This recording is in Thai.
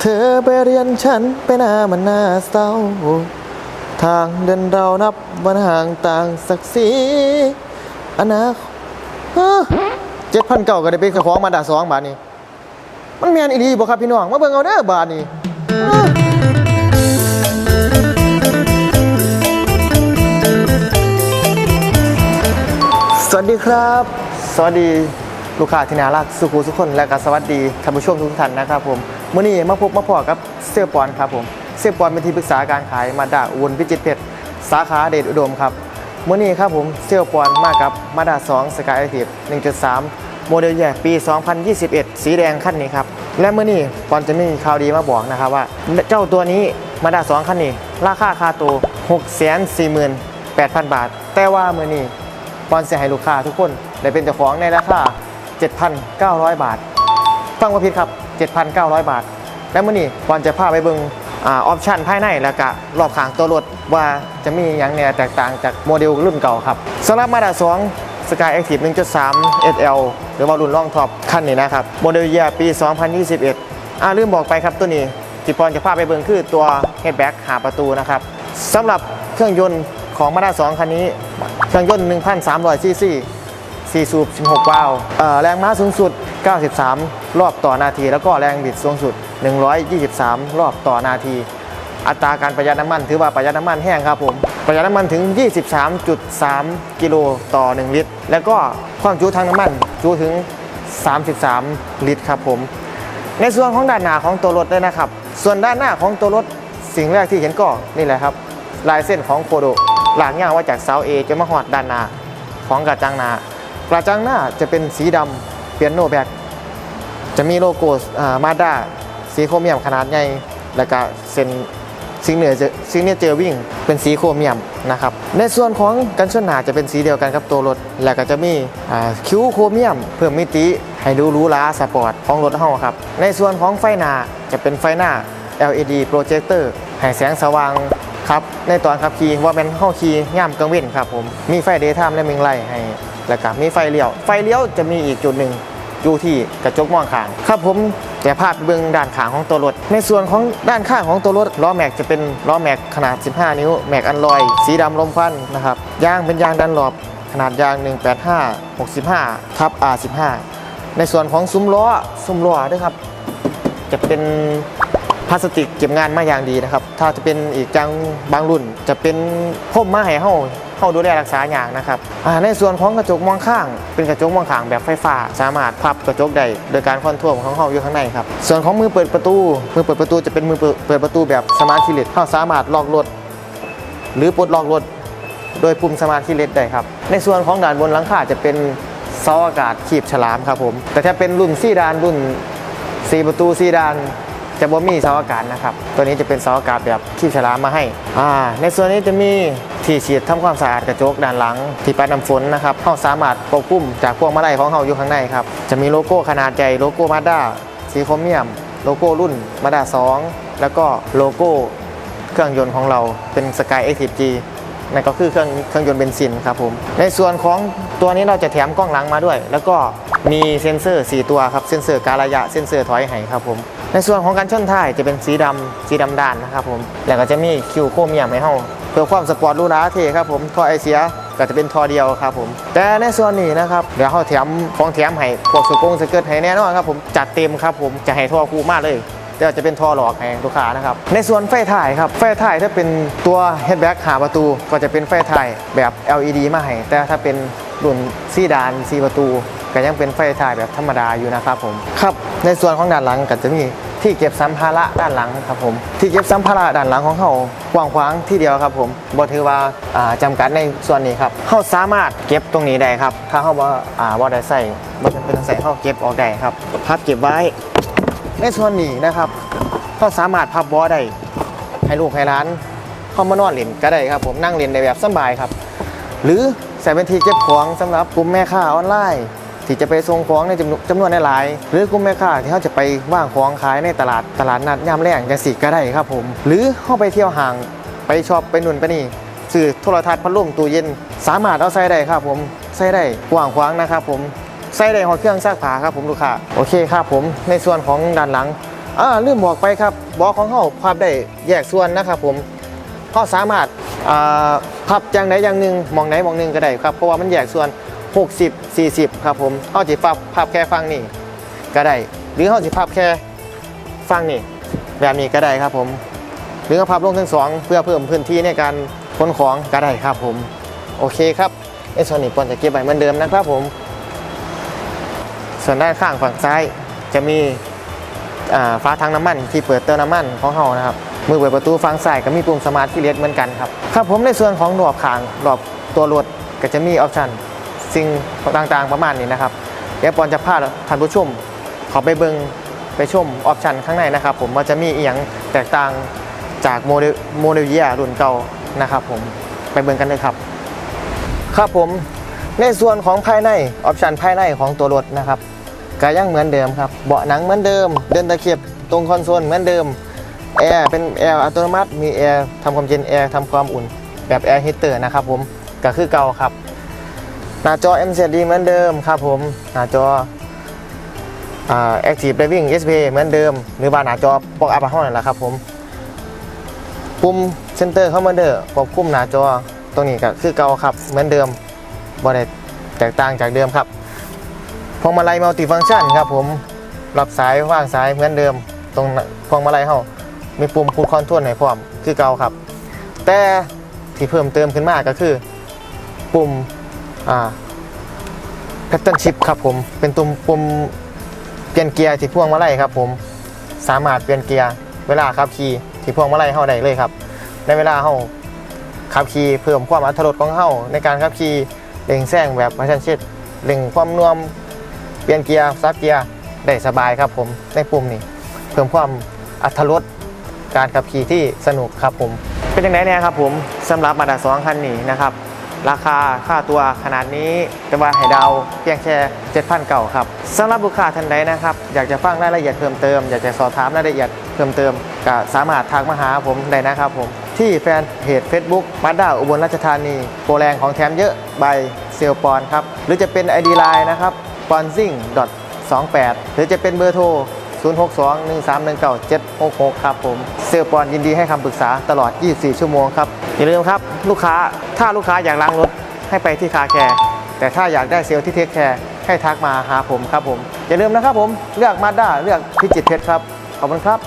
เธอไปเรียนฉันไปหน้ามันหน้าเศร้า ทางเดินเรานับวันห่างต่างศักดิ์ศรีอนาคตเจ็ดพันเก่าก็ได้เป็นเจ้าของมาด่าสองบาทนี้มันแมนอีดีบ่ครับพี่น้อง มาเบิ่งเอาเด้อบาทนี้เอ้อสวัสดีครับ สวัสดีลูกค้าที่น่ารักสุขุสุขคนและก็สวัสดีท่านผู้ชมทุกท่านนะครับผม มื้อนี้มาพบมาพอกับเสื้อปอนครับผมเสื้อปอนเป็นที่ปรึกษาการขายมาด้าอุบลพิจิตรเพชรสาขาเดชอุดมครับมื้อนี้ครับผมเสื้อปอนมากับมาด้า2สกายไอทีฟ1.3โมเดลแยกปี 2021 สีแดงคันนี้ครับ และเมื่อนี้ปอนจะมีข่าวดีมาบอกนะครับว่า เจ้าตัวนี้มาด้า2คันนี้ ราคาคาตัว648,000 บาท แต่ว่าเมื่อนี้ปอนจะให้ลูกค้าทุกคนได้เป็นเจ้าของในราคา7,900 บาท ฟังว่าผิดครับ 7,900 บาท และเมื่อนี้ปอนจะพาไปเบิงออปชันภายในแล้วก็รอบขางตัวรถว่าจะมีอย่างเนี่ยแตกต่างจากโมเดลรุ่นเก่าครับสำหรับมาด้า2 Sky Active 1.3 SL หรือว่ารุ่นล่องท็อปคันนี้นะครับ โมเดลเยียปี 2021 อ่าลืมบอกไปครับตัวนี้ที่ปอนจะพาไปเบิงคือตัว Headback หาประตูนะครับสำหรับเครื่องยนต์ของมาด้า2คันนี้ เครื่องยนต์1,300ซีซี 4 สูบ 16 วาล์วเอ่อแรงม้าสูงสุด 93 รอบต่อนาที แล้วก็แรงบิดสูงสุด 123 รอบต่อนาที อัตราการประหยัดน้ำมันถือว่าประหยัดน้ำมันแห้งครับผม ประหยัดน้ำมันถึง 23.3 กิโลต่อ 1 ลิตร แล้วก็ความจุทางน้ำมันจุถึง 33 ลิตรครับผม ในส่วนของด้านหน้าของตัวรถด้วยนะครับ ส่วนด้านหน้าของตัวรถสิ่งแรกที่เห็นก็นี่แหละครับ ลายเส้นของโคโดหลากยาวว่าจากเสาเอจะมาหอดด้านหน้าของกระจังหน้า กระจังหน้าจะเป็นสีดำเปียโนแบ็กจะมีโลโก้มาด้าสีโครเมียมขนาดใหญ่แล้วก็เส้นซิงเนเจอซิงเนเจอร์วิ่งเป็นสีโครเมียมนะครับในส่วนของกันชนหนาจะเป็นสีเดียวกันกับตัวรถ แล้วก็จะมีคิ้วโครเมียม เพิ่มมิติให้ดูรูหราสปอร์ตของรถเฮาครับ ในส่วนของไฟหน้าจะเป็นไฟหน้า LED โปรเจคเตอร์ให้แสงสว่างครับ ในตอนขับขี่ว่าเป็นเข้าขี่ย่ามกลางเว้นครับผมมีไฟเดย์ไทม์และมิงไลท์ให้ แล้วก็มีไฟเลี้ยว ไฟเลี้ยวจะมีอีกจุดหนึ่งอยู่ที่กระจกมองข้างครับผมจะพาไปเบื้องด้านข้างของตัวรถ ในส่วนของด้านข้างของตัวรถล้อแม็กจะเป็นล้อแม็กขนาด 15 นิ้ว แม็กอันลอย สีดำลมควันนะครับยางเป็นยางดันหลบขนาดยาง 185 65ทับ R15 ในส่วนของซุ้มล้อซุ้มล้อด้วยครับ จะเป็น พลาสติกเก็บงานมาอย่างดีนะครับ ถ้าจะเป็นอีกจังบางรุ่น จะเป็นพ่มมาให้เฮาเฮาดูแลรักษาอย่างนะครับในส่วนของกระจกมองข้าง เป็นกระจกมองข้างแบบไฟฟ้า สามารถพับกระจกได้โดยการคอนโทรลของเฮาอยู่ข้างในครับ ส่วนของมือเปิดประตู มือเปิดประตูจะเป็นมือเปิดประตูแบบสมาร์ทคีเลสเฮาสามารถล็อกรถ หรือปลดล็อกรถ โดยปุ่มสมาร์ทคีเลสได้ครับ ในส่วนของด่านบนหลังคาจะเป็นเสาอากาศขีบฉลามครับผม แต่ถ้าเป็นรุ่นซีดานรุ่น 4 ประตูซีดาน จะบ่มีเสาอากาศนะครับ ตัวนี้จะเป็นเสาอากาศแบบขีบฉลามมาให้อ่าในส่วนนี้จะมีที่ฉีดทำความสะอาดกระจกด้านหลัง ที่ปัดน้ำฝนนะครับเราสามารถควบคุมจากพวงมาลัยของเราอยู่ข้างในครับ จะมีโลโก้ขนาดใหญ่โลโก้มาด้าสีโครเมียม โลโก้รุ่นมาด้า2แล้วก็โลโก้เครื่องยนต์ของเราเป็น Sky Active G นั่นก็คือเครื่องเครื่องยนต์เบนซินครับผม ในส่วนของตัวนี้เราจะแถมกล้องหลังมาด้วย แล้วก็มีเซ็นเซอร์ 4 ตัวครับ เซ็นเซอร์การระยะ เซ็นเซอร์ถอยให้ครับผม ในส่วนของการชนท้ายจะเป็นสีดำสีดำด้านนะครับผม แล้วก็จะมีคิวโครเมียมให้เฮาเพื่อความสปอร์ตหรูหราเท่ครับผมท่อไอเสียก็จะเป็นท่อเดียวครับผม แต่ในส่วนนี้นะครับ เดี๋ยวเฮาแถมของแถมให้พวกสกงสเกิร์ตให้แน่นอนครับผมจัดเต็มครับผมจะให้ท่อคู่มากเลยเดี๋ยวจะเป็นท่อหลอกให้ลูกค้านะครับ ในส่วนไฟถ่ายครับไฟถ่ายถ้าเป็นตัว headback หาประตูก็จะเป็นไฟถ่ายแบบ LED มาให้แต่ถ้าเป็นรุ่นซีดานซีประตู ก็ยังเป็นไฟถ่ายแบบธรรมดาอยู่นะครับผมครับในส่วนของด้านหลังก็จะมีที่เก็บสัมภาระด้านหลังครับผมที่เก็บสัมภาระด้านหลังของเขากว้างขวางที่เดียวครับผมบ่ถือว่าอ่าจำกัดในส่วนนี้ครับเขาสามารถเก็บตรงนี้ได้ครับ ถ้าเขาบ่อ่าบ่ได้ใส่บ่จำเป็นต้องใส่เขาเก็บออกได้ครับพับเก็บไว้ ในส่วนนี้นะครับเขาสามารถพับบอได้ให้ลูกให้ร้านเข้ามานอนเล่นก็ได้ครับ ผมนั่งเล่นในแบบสบายครับ หรือใส่เป็นที่เก็บของสำหรับกลุ่มแม่ค้าออนไลน์ ที่จะไปส่งของในจำนวนจำนวนหลายๆหรือกลุ่มแม่ค้าที่เขาจะไปว่างของขายในตลาดตลาดนัดยามแรงจังสิก็ได้ครับผม หรือเข้าไปเที่ยวห้างไปชอปไปนุ่นไปนี่ซื้อโทรทัศน์พัดลมตู้เย็น สามารถเอาใส่ได้ครับผมใส่ได้กว้างขวางนะครับผมใส่ได้หอดเครื่องซักผ้าครับผมลูกค้าโอเคครับผมในส่วนของด้านหลังอ่าลืมบอกไปครับบอกของเขาพับได้แยกส่วนนะครับผมเขาสามารถอ่าพับอย่างใดอย่างหนึ่งมองไหนมองหนึ่งก็ได้ครับเพราะว่ามันแยกส่วน 60 40 ครับผมเขาจะพับพับแค่ฟังนี่ก็ได้ หรือเขาจะพับแค่ฟังนี่แบบนี้ก็ได้ครับผม หรือเขาพลงทั้งสองเพื่อเพิ่มพื้นที่ในการขนของก็ได้ครับผม โอเคครับไอส่วนนี้ปอนจะเก็บไว้เหมือนเดิมนะครับผม ส่วนด้านข้างฝั่งซ้ายจะมีอ่าฝาถังน้ำมันที่เปิดเติมน้ำมันของเรานะครับมือเปิดประตูฝั่งซ้ายก็มีปุ่มสมาร์ทที่เลียเหมือนกันครับ ครับผมในส่วนของรอบข้างรอบตัวรถก็จะมีออปชัน สิ่งต่างๆประมาณนี้นะครับเดี๋ยวปอนจะพาท่านผู้ชมเขอไปเบิงไปชมออปชันข้างในนะครับ ผมว่าจะมีอีหยังแตกต่างจากโมเดลโมเดลเยียรุ่นเก่านะครับ ผมไปเบิงกันเลยครับ ครับผมในส่วนของภายในออปชันภายในของตัวรถนะครับก็ยังเหมือนเดิมครับเบาะหนังเหมือนเดิม เดินตะเข็บตรงคอนโซลเหมือนเดิมแอร์เป็นแอร์อัตโนมัติมีแอร์ทำความเย็นแอร์ทำความอุ่น แบบแอร์ฮีเตอร์นะครับผมก็คือเก่าครับ หน้าจอ MCD เหมือนเดิมครับผม หน้าจอ Active Driving SP เหมือนเดิม หรือว่าหน้าจอปอกอัพห้องนั่นแหละครับผมปุ่มเซนเตอร์คอมมาเดอร์ควบคุมหน้าจอตรงนี้ก็คือเก่าครับ เหมือนเดิมบ่ได้แตกต่างจากเดิมครับพวงมาลัยมัลติฟัง c t ชันครับผมรับสายว่างสายเหมือนเดิม ตรงพวงมาลัยเฮามีปุ่มพูดคอนโทรลให้พร้อมคือเก่าครับ แต่ที่เพิ่มเติมขึ้นมาก็คือ ปุ่ม แพทเทิร์นชิพครับผมเป็นตุ่มปุ่มเปลี่ยนเกียร์ที่พ่วงมาลัยครับผมสามารถเปลี่ยนเกียร์เวลาขับขี่ที่พ่วงมาลัยเฮาได้เลยครับ ในเวลาเฮาขับขี่เพิ่มความอัตรถรสของเฮาในการขับขี่เร่งแซงแบบไม่ชันชิดเร่งความนวมเปลี่ยนเกียร์ซับเกียร์ได้สบายครับผมในปุ่มนี้เพิ่มความอัตรถรสการขับขี่ที่สนุกครับผม เป็นยังไงเนี่ยครับผมสำหรับมาดาสองคันนี้นะครับ ราคาค่าตัวขนาดนี้จะว่าให้เดาเพียงแค่7,000เก่าครับสำหรับลูกค้าท่านใดนะครับ อยากจะฟังรายละเอียดเพิ่มเติม อยากจะสอบถามรายละเอียดเพิ่มเติมก็สามารถทักมาหาผมได้นะครับผม ที่แฟนเพจ Facebook มาด้าอุบลราชธานีโปรแรงของแถมเยอะใบเซลปอนครับ หรือจะเป็น ID Line นะครับ p o n z i n g 28 หรือจะเป็นเบอร์โทร 0621319766 ครับผมเซลปอนยินดีให้คำปรึกษาตลอด 24 ชั่วโมงครับ อย่าลืมครับ ลูกค้าถ้าลูกค้าอยากล้างรถให้ไปที่คาแคร์แต่ถ้าอยากได้เซลที่เทคแคร์ให้ทักมาหาผมครับผม อย่าลืมนะครับผมเลือกมาด้าเลือกพิจิตรเพชรครับ ขอบคุณครับ